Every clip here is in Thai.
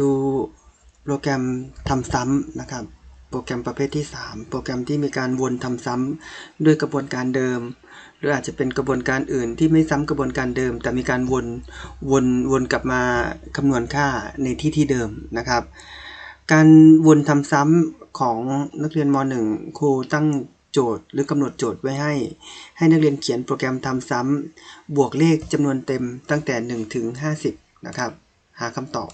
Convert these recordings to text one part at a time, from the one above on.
ดูโปรแกรมทำซ้ำนะครับ โปรแกรมประเภทที่ 3 โปรแกรมที่มีการวนทำซ้ำด้วยกระบวนการเดิม หรืออาจจะเป็นกระบวนการอื่นที่ไม่ซ้ำกระบวนการเดิม แต่มีการวนวนวนกลับมาคำนวณค่าในที่ที่เดิมนะครับ การวนทำซ้ำของนักเรียนม .1 ครูตั้งโจทย์หรือกำหนดโจทย์ไว้ให้ ให้นักเรียนเขียนโปรแกรมทำซ้ำบวกเลขจำนวนเต็มตั้งแต่ 1 ถึง 50 นะครับ หาคำตอบ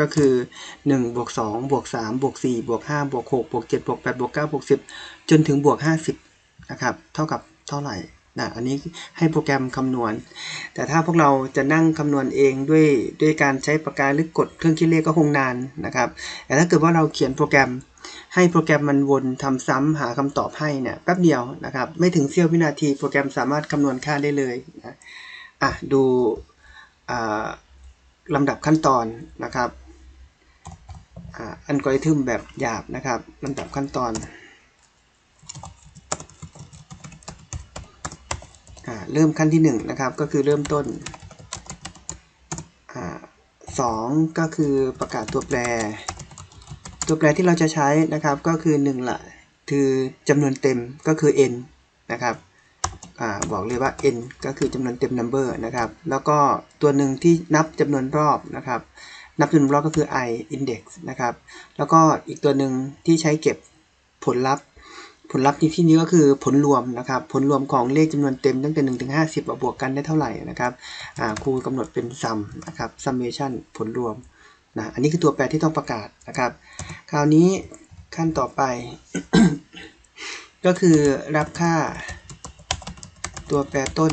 ก็คือ1บวก2บวก3บวก4บวก5บวก6บวก7บวก8บวก9บวก10 จนถึงบวก 50 นะครับ เท่ากับเท่าไหร่นะอันนี้ให้โปรแกรมคำนวณ แต่ถ้าพวกเราจะนั่งคำนวณเองด้วยด้วยการใช้ปากกาหรือกดเครื่องคิดเลขก็คงนานนะครับ แต่ถ้าเกิดว่าเราเขียนโปรแกรมให้โปรแกรมมันวนทำซ้ำหาคำตอบให้เนี่ยแป๊บเดียวนะครับ ไม่ถึงเสี้ยววินาทีโปรแกรมสามารถคำนวณค่าได้เลยนะอะดูลำดับขั้นตอนนะครับ อัลกอริทึมแบบหยาบนะครับลำดับขั้นตอนอเริ่มขั้นที่1นะครับก็คือเริ่มต้นสองก็คือประกาศตัวแปร ตัวแปรที่เราจะใช้นะครับก็คือ1ละคือจำนวนเต็มก็คือ n นะครับอบอกเลยว่า n ก็คือจำนวนเต็ม number นะครับ แล้วก็ตัวหนึ่งที่นับจำนวนรอบนะครับ นับจำนวนรอบก็คือ i index นะครับ แล้วก็อีกตัวหนึ่งที่ใช้เก็บผลลัพธ์ ผลลัพธ์ที่ที่นี้ก็คือผลรวมนะครับ ผลรวมของเลขจำนวนเต็มตั้งแต่1ถึง50 บวกกันได้เท่าไหร่นะครับครูกำหนดเป็น sum นะครับ summation ผลรวมนะ อันนี้คือตัวแปรที่ต้องประกาศนะครับ คราวนี้ขั้นต่อไป ก็คือรับค่าตัวแปรต้น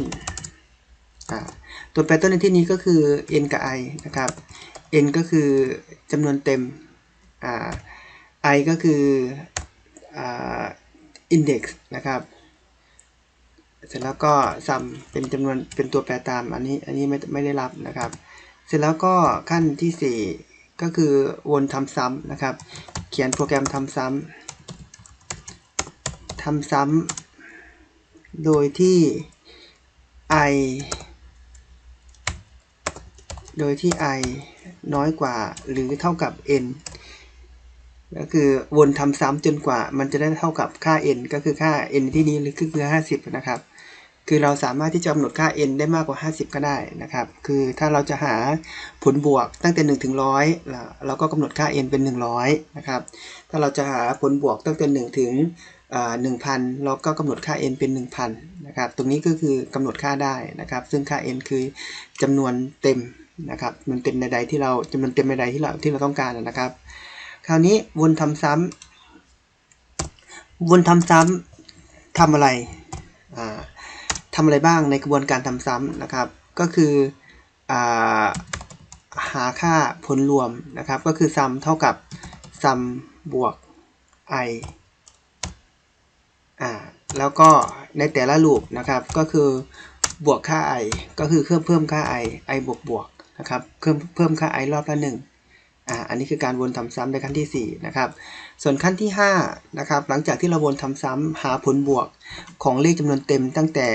ตัวแปรต้นในที่นี้ก็คือ n กับ i นะครับ n ก็คือจำนวนเต็มอ่า i ก็คืออ่า index นะครับ เสร็จแล้วก็ sum เป็นจำนวนเป็นตัวแปรตามอันนี้อันนี้ไม่ไม่ได้รับนะครับ เสร็จแล้วก็ขั้นที่ 4 ก็คือวนทำซ้ำนะครับ เขียนโปรแกรมทำซ้ำทำซ้ำโดยที่ i โดยที่ i น้อยกว่าหรือเท่ากับ n ก็คือวนทำซ้ำจนกว่า มันจะได้เท่ากับค่า n ก็คือค่า n ที่นี้หรือคือ 50 นะครับ คือเราสามารถที่จะกำหนดค่า n ได้มากกว่า 50 ก็ได้นะครับ คือถ้าเราจะหาผลบวกตั้งแต่1ถึง100 เราก็กำหนดค่า n เป็น 100 นะครับ ถ้าเราจะหาผลบวกตั้งแต่1ถึงหนึ่งพันเราก็กำหนดค่า n เป็น 1000 นะครับ ตรงนี้ก็คือกำหนดค่าได้นะครับ ซึ่งค่า n คือจำนวนเต็ม นะครับมันเต็มในใดที่เราจำนวนเต็มในใดที่เราที่เราต้องการนะครับ คราวนี้วนทำซ้ำวนทำซ้ำทำอะไรทำอะไรบ้างในกระบวนการทำซ้ำนะครับ ก็คืออหาค่าผลรวมนะครับ ก็คือซัมเท่ากับซัมบวก i อ่าแล้วก็ในแต่ละลูปนะครับก็คือบวกค่า i ก็คือเพิ่มเพิ่มค่า i i บวกบวก นะครับเพิ่มเพิ่มค่า i รอบละหนึ่งอ่าอันนี้คือการวนทำซ้ำในขั้นที่ 4 นะครับ ส่วนขั้นที่5นะครับหลังจากที่เราวนทำซ้ำหาผลบวกของเลขจำนวนเต็มตั้งแต่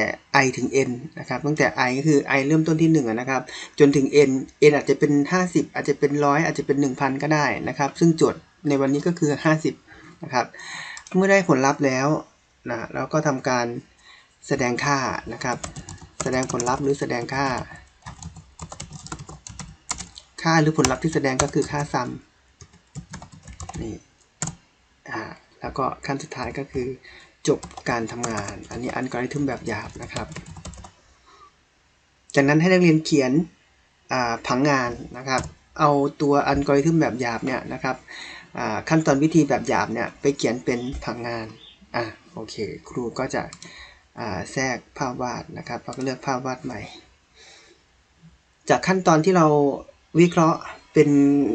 i ถึง n นะครับตั้งแต่ i ก็คือ i เริ่มต้นที่1นะครับจนถึง n n อาจจะเป็น 50 อาจจะเป็นร้อยอาจจะเป็น 1000 ก็ได้นะครับ ซึ่งโจทย์ในวันนี้ก็คือ 50นะครับเมื่อได้ผลลัพธ์แล้วนะเราก็ทำการแสดงค่านะครับ แสดงผลลัพธ์หรือแสดงค่า ค่าหรือผลลัพธ์ที่แสดงก็คือค่าซัมนี่อ่าแล้วก็ขั้นสุดท้ายก็คือ จบการทำงาน อันนี้อันกริทึมแบบหยาบนะครับ จากนั้นให้นักเรียนเขียนผังงานนะครับ เอาตัวอัลกอริทึมแบบหยาบเนี่ยนะครับขั้นตอนวิธีแบบหยาบเนี่ยไปเขียนเป็นผังงานอ่าโอเค ครูก็จะแทรกภาพวาดนะครับเราก็เลือกภาพวาดใหม่ จากขั้นตอนที่เรา วิเคราะห์เป็น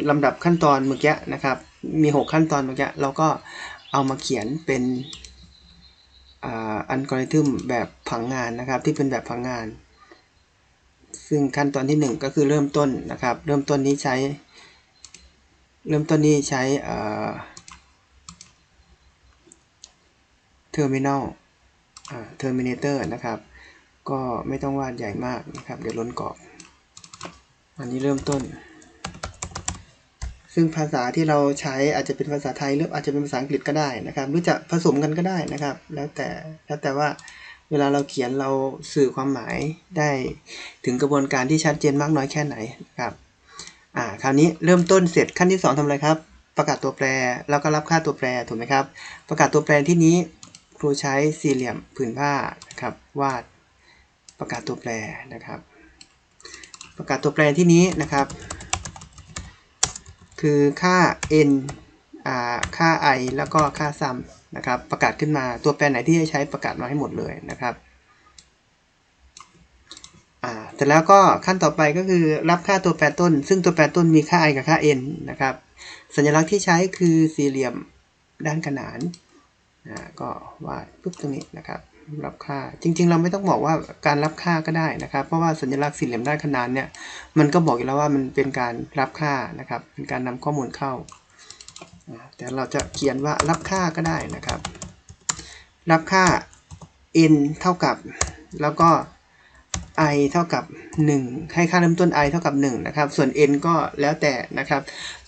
ลำดับขั้นตอนเมื่อกี้นะครับ มี 6 ขั้นตอนเมื่อกี้เราก็เอามาเขียนเป็นอัลกอริทึมแบบผังงานนะครับ ที่เป็นแบบผังงาน ซึ่งขั้นตอนที่ 1 ก็คือเริ่มต้นนะครับ เริ่มต้นนี้ใช้ เริ่มต้นนี้ใช้เทอร์มินอลเทอร์มินเตอร์นะครับ ก็ไม่ต้องวาดใหญ่มากนะครับ เดี๋ยวล้นกรอบ อันนี้เริ่มต้น ซึ่งภาษาที่เราใช้อาจจะเป็นภาษาไทยหรืออาจจะเป็นภาษาอังกฤษก็ได้นะครับ หรือจะผสมกันก็ได้นะครับ แล้วแต่แล้วแต่ว่าเวลาเราเขียนเราสื่อความหมายได้ถึงกระบวนการที่ชัดเจนมากน้อยแค่ไหนนครับอ่าคราวนี้เริ่มต้นเสร็จขั้นที่สองทำอะไรครับ ประกาศตัวแปรแล้วก็รับค่าตัวแปรถูกไหมครับ ประกาศตัวแปรที่นี้ครูใช้สี่เหลี่ยมผืนผ้านะครับวาดประกาศตัวแปรนะครับ ประกาศตัวแปรที่นี้นะครับ คือค่า n อ่าค่า i แล้วก็ค่า sum นะครับ ประกาศขึ้นมาตัวแปรไหนที่จะใช้ประกาศมาให้หมดเลยนะครับอ่าเสร็จแล้วก็ขั้นต่อไปก็คือรับค่าตัวแปรต้น ซึ่งตัวแปรต้นมีค่า i กับค่า n นะครับ สัญลักษณ์ที่ใช้คือสี่เหลี่ยมด้านขนานอ่าก็วาดปุ๊บตรงนี้นะครับ รับค่า จริง ๆ เราไม่ต้องบอกว่าการรับค่าก็ได้นะครับ เพราะว่าสัญลักษณ์สี่เหลี่ยมด้านขนานเนี่ยมันก็บอกอยู่แล้วว่ามันเป็นการรับค่านะครับ เป็นการนำข้อมูลเข้าอ่าแต่เราจะเขียนว่ารับค่าก็ได้นะครับ รับค่า n เท่ากับ แล้วก็ i เท่ากับ 1 ให้ค่าเริ่มต้น i เท่ากับ 1 นะครับ ส่วน n ก็แล้วแต่นะครับ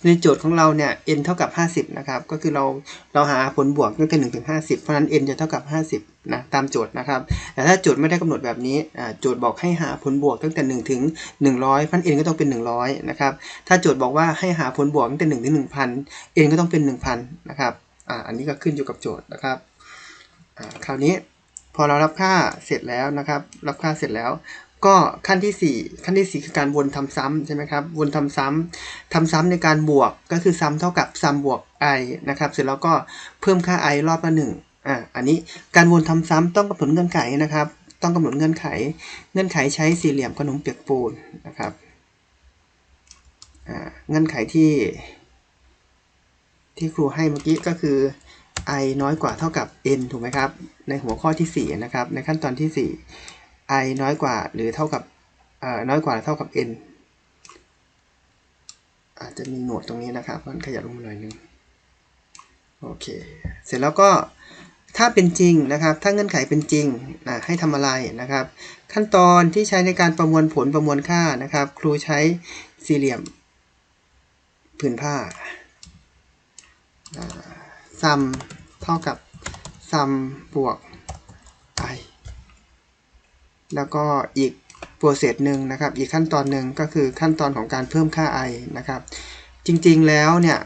ในโจทย์ของเราเนี่ย n เท่ากับ 50 นะครับ ก็คือเราเราหาผลบวกตั้งแต่1ถึง50 เพราะนั้น n จะเท่ากับ 50 นะ ตามโจทย์นะครับ แต่ถ้าโจทย์ไม่ได้กำหนดแบบนี้ โจทย์บอกให้หาผลบวกตั้งแต่1ถึง100 เพราะนั้น n ก็ต้องเป็น 100 นะครับ ถ้าโจทย์บอกว่าให้หาผลบวกตั้งแต่1ถึง1,000 n ก็ต้องเป็น 1,000 นะครับอ่าอันนี้ก็ขึ้นอยู่กับโจทย์นะครับอ่าคราวนี้ อเรารับค่าเสร็จแล้วนะครับ รับค่าเสร็จแล้ว ก็ขั้นที่ 4 ขั้นที่ 4 คือการวนทำซ้ำใช่ไหมครับ วนทำซ้ำทำซ้ำในการบวกก็คือซ้ำเท่ากับซ้ำบวก i นะครับ เสร็จแล้วก็เพิ่มค่า i รอบละหนึ่งอ่า อันนี้การวนทำซ้ำต้องกำหนดเงื่อนไขนะครับ ต้องกำหนดเงื่อนไข เงื่อนไขใช้สี่เหลี่ยมขนมเปียกปูนนะครับอ่าเงื่อนไขที่ที่ครูให้เมื่อกี้ก็คือ i น้อยกว่าเท่ากับ n ถูกไหมครับ ในหัวข้อที่ 4 นะครับ ในขั้นตอนที่ 4 i น้อยกว่าหรือเท่ากับน้อยกว่าเท่ากับ n อาจจะมีหนวดตรงนี้นะครับมันขยับลงมาหน่อยนึงโอเค เสร็จแล้วก็ถ้าเป็นจริงนะครับ ถ้าเงื่อนไขเป็นจริงอะให้ทำอะไรนะครับ ขั้นตอนที่ใช้ในการประมวลผลประมวลค่านะครับ ครูใช้สี่เหลี่ยมผืนผ้า ซัมเท่ากับซัมบวก i แล้วก็อีกโปรเซสหนึ่งนะครับ อีกขั้นตอนหนึ่งก็คือขั้นตอนของการเพิ่มค่า i นะครับ จริงๆแล้วเนี่ย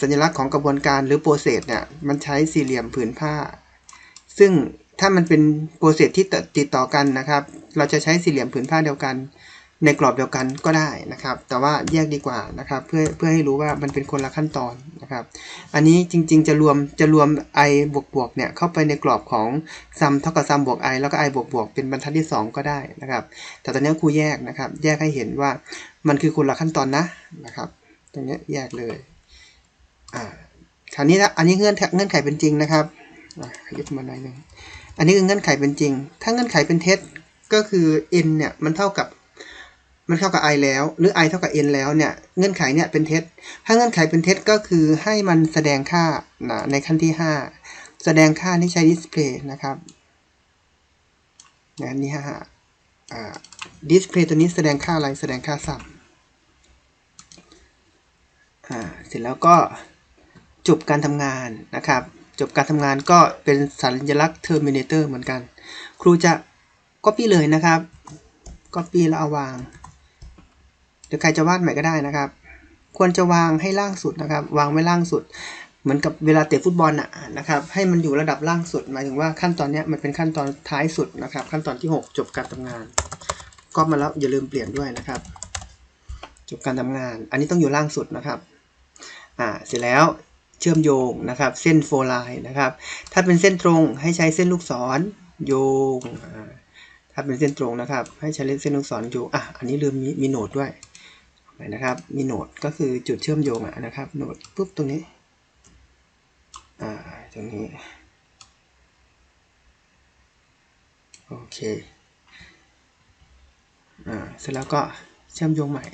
สัญลักษณ์ของกระบวนการหรือโปรเซสเนี่ยมันใช้สี่เหลี่ยมผืนผ้า ซึ่งถ้ามันเป็นโปรเซสที่ติดต่อกันนะครับ เราจะใช้สี่เหลี่ยมผืนผ้าเดียวกัน ในกรอบเดียวกันก็ได้นะครับ แต่ว่าแยกดีกว่านะครับเพื่อเพื่อให้รู้ว่ามันเป็นคนละขั้นตอนนะครับ อันนี้จริง ๆ จะรวมจะรวม i บวกบวกเนี่ยเข้าไปในกรอบของ sum เท่ากับ sum บวก i แล้วก็ i บวกบวกเป็นบรรทัดที่ 2 ก็ได้นะครับ แต่ตอนนี้ครูแยกนะครับ แยกให้เห็นว่ามันคือคนละขั้นตอนนะนะครับ ตรงนี้แยกเลยอ่าคราวนี้นะอันนี้เงื่อนเงื่อนไขเป็นจริงนะครับอะขยับมาหน่อยหนึงอันนี้คือเงื่อนไขเป็นจริง ถ้าเงื่อนไขเป็นเท็จก็คือ n เนี่ยมันเท่ากับ มันเท่ากับ i แล้ว หรือ i เท่ากับ n แล้วเนี่ยเงื่อนไขเนี่ยเป็นเท็จ ถ้าเงื่อนไขเป็นเท็จก็คือให้มันแสดงค่านะในขั้นที่ 5 แสดงค่าที่ใช้ display นะครับนะนี่ฮะอ่า display ตัวนี้แสดงค่าอะไรแสดงค่า sum อ่าเสร็จแล้วก็จบการทำงานนะครับจบการทำงานก็เป็นสัญลักษณ์ terminator เหมือนกัน ครูจะ copy เลยนะครับ copy แล้วเอาวาง หรือใครจะวาดใหม่ก็ได้นะครับ ควรจะวางให้ล่างสุดนะครับ วางไว้ล่างสุด เหมือนกับเวลาเตะฟุตบอลนะนะครับ ให้มันอยู่ระดับล่างสุด หมายถึงว่าขั้นตอนนี้มันเป็นขั้นตอนท้ายสุดนะครับ ขั้นตอนที่ 6 จบการทำงานก็มาแล้วอย่าลืมเปลี่ยนด้วยนะครับ จบการทำงาน อันนี้ต้องอยู่ล่างสุดนะครับอ่าเสร็จแล้วเชื่อมโยงนะครับ เส้นโฟไลน์นะครับ ถ้าเป็นเส้นตรงให้ใช้เส้นลูกศรโยง ถ้าเป็นเส้นตรงนะครับ ให้ใช้เส้นลูกศรโยงอะอันนี้ลืมมีมีโหนดด้วย นะครับ มีโหนดก็คือจุดเชื่อมโยงอะนะครับโหนดปุ๊บตรงนี้ อ่า ตรงนี้ โอเค อ่า เสร็จแล้วก็เชื่อมโยงใหม่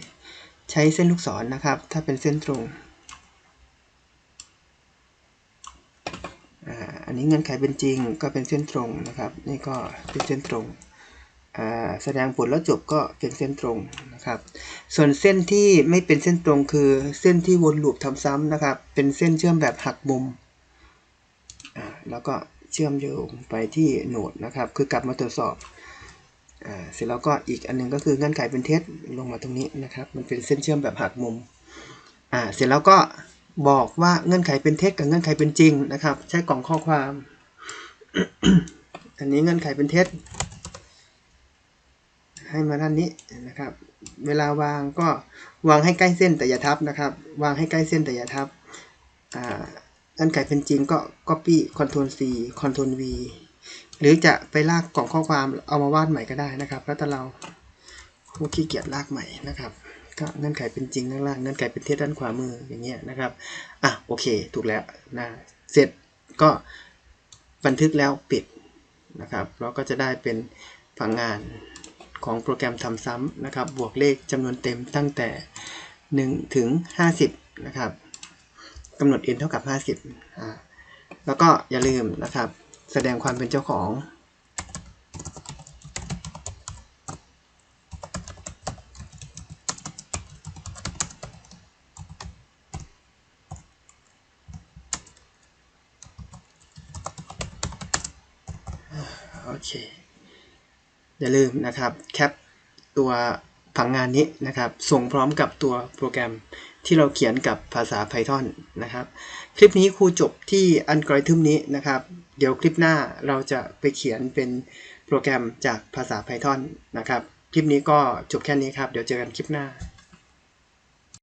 ใช้เส้นลูกศรนะครับ ถ้าเป็นเส้นตรง อ่า อันนี้เงื่อนไขเป็นจริงก็เป็นเส้นตรงนะครับ นี่ก็เป็นเส้นตรง อ่า แสดงผลแล้วจบก็เป็นเส้นตรง นะครับ ส่วนเส้นที่ไม่เป็นเส้นตรงคือเส้นที่วนลูปทำซ้ำนะครับ เป็นเส้นเชื่อมแบบหักมุม แล้วก็เชื่อมโยงไปที่โหนดนะครับ คือกลับมาตรวจสอบเสร็จแล้วก็อีกอันหนึงก็คือเงื่อนไขเป็นเท็จลงมาตรงนี้นะครับ มันเป็นเส้นเชื่อมแบบหักมุมเสร็จแล้วก็บอกว่าเงื่อนไขเป็นเท็จกับเงื่อนไขเป็นจริงนะครับ ใช้กล่องข้อความ อันนี้เงื่อนไขเป็นเท็จให้มาด้านนี้นะครับ เวลาวางก็วางให้ใกล้เส้นแต่อย่าทับนะครับ วางให้ใกล้เส้นแต่อย่าทับอ่าเงื่นไขเป็นจริงก็ copy control C control V หรือจะไปลากกล่องข้อความเอามาวาดใหม่ก็ได้นะครับ แล้วแต่เราผู้ขี้เกียจลากใหม่นะครับก็เงื่อนไขเป็นจริงด้านล่างเงื่อนไขเป็นเท็จด้านขวามืออย่างเงี้ยนะครับอะโอเคถูกแล้วนะเสร็จก็บันทึกแล้วปิดนะครับ เราก็จะได้เป็นผังงาน ของโปรแกรมทำซ้ำนะครับ บวกเลขจำนวนเต็มตั้งแต่ 1 ถึง 50 นะครับกำหนด n เท่ากับ 50อ่าแล้วก็อย่าลืมนะครับ แสดงความเป็นเจ้าของ โอเค อย่าลืมนะครับแคปตัวผังงานนี้นะครับ ส่งพร้อมกับตัวโปรแกรมที่เราเขียนกับภาษา Python นะครับ คลิปนี้ครูจบที่อันกริทึมนี้นะครับ เดี๋ยวคลิปหน้าเราจะไปเขียนเป็นโปรแกรมจากภาษา Python นะครับ คลิปนี้ก็จบแค่นี้ครับ เดี๋ยวเจอกันคลิปหน้า